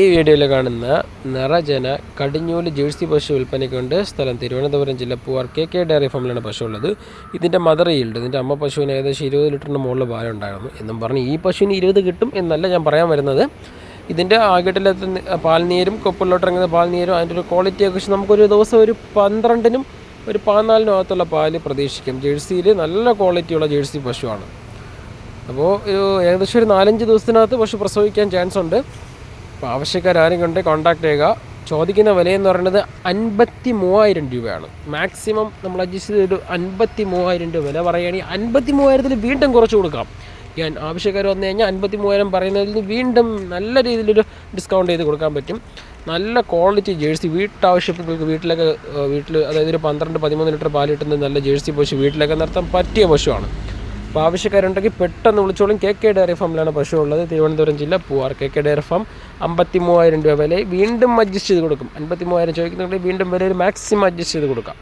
ഈ വീഡിയോയിൽ കാണുന്ന നിറജന കടിഞ്ഞൂൽ ജേഴ്സി പശു വിൽപ്പനയ്ക്കുണ്ട് സ്ഥലം തിരുവനന്തപുരം ജില്ല പൂവാർ കെ കെ ഡയറി ഫാമിലാണ് പശു ഉള്ളത്. ഇതിന്റെ മദർ ഈൽഡ് ഇതിന്റെ അമ്മ പശുവിന് ഏകദേശം ഇരുപത് ലിറ്ററിന് മുകളിൽ പാലുണ്ടായിരുന്നു എന്നും പറഞ്ഞ് ഈ പശുവിന് ഇരുപത് കിട്ടും എന്നല്ല ഞാൻ പറയാൻ വരുന്നത്. ഇതിന്റെ ആകട്ടിലെത്തുന്ന പാൽനീരും കൊപ്പിലോട്ട് ഇറങ്ങുന്ന പാൽനീരും അതിന്റെ ഒരു ക്വാളിറ്റിയെ കുറിച്ച് നമുക്കൊരു ദിവസം ഒരു പന്ത്രണ്ടിനും ഒരു പതിനാലിനും അകത്തുള്ള പാൽ പ്രതീക്ഷിക്കും. ജേഴ്സിയിൽ നല്ല ക്വാളിറ്റിയുള്ള ജേഴ്സി പശുവാണ്. അപ്പോൾ ഏകദേശം ഒരു നാലഞ്ച് ദിവസത്തിനകത്ത് പശു പ്രസവിക്കാൻ ചാൻസ് ഉണ്ട്. അപ്പോൾ ആവശ്യക്കാരും കൊണ്ട് കോൺടാക്ട് ചെയ്യുക. ചോദിക്കുന്ന വിലയെന്ന് പറയുന്നത് അൻപത്തി മൂവായിരം രൂപയാണ്. മാക്സിമം നമ്മൾ അഡ്ജസ്റ്റ് ചെയ്ത് ഒരു അൻപത്തി മൂവായിരം രൂപ വില പറയുകയാണെങ്കിൽ അൻപത്തി മൂവായിരത്തിൽ വീണ്ടും കുറച്ച് കൊടുക്കാം. ഞാൻ ആവശ്യക്കാർ വന്നു കഴിഞ്ഞാൽ അൻപത്തി മൂവായിരം പറയുന്നതിൽ വീണ്ടും നല്ല രീതിയിലൊരു ഡിസ്കൗണ്ട് ചെയ്ത് കൊടുക്കാൻ പറ്റും. നല്ല ക്വാളിറ്റി ജേഴ്സി വീട്ടാവശ്യങ്ങൾക്ക് വീട്ടിലൊക്കെ വീട്ടിൽ അതായത് ഒരു പന്ത്രണ്ട് പതിമൂന്ന് ലിറ്റർ പാൽ കിട്ടുന്ന നല്ല ജേഴ്സി പശു വീട്ടിലൊക്കെ നിർത്താൻ പറ്റിയ പശുവാണ്. അപ്പോൾ ആവശ്യക്കാരുണ്ടെങ്കിൽ പെട്ടെന്ന് വിളിച്ചോളും. കെ കെ ഡയറി ഫാമിലാണ് പശു ഉള്ളത് തിരുവനന്തപുരം ജില്ല Poovar K K dairy farm അമ്പത്തി മൂവായിരം രൂപ വില വീണ്ടും അഡ്ജസ്റ്റ് ചെയ്ത് കൊടുക്കും. അൻപത്തി മൂവായിരം ചോദിക്കുന്നുണ്ടെങ്കിൽ വീണ്ടും വില ഒരു മാക്സിമം അഡ്ജസ്റ്റ് ചെയ്ത് കൊടുക്കാം.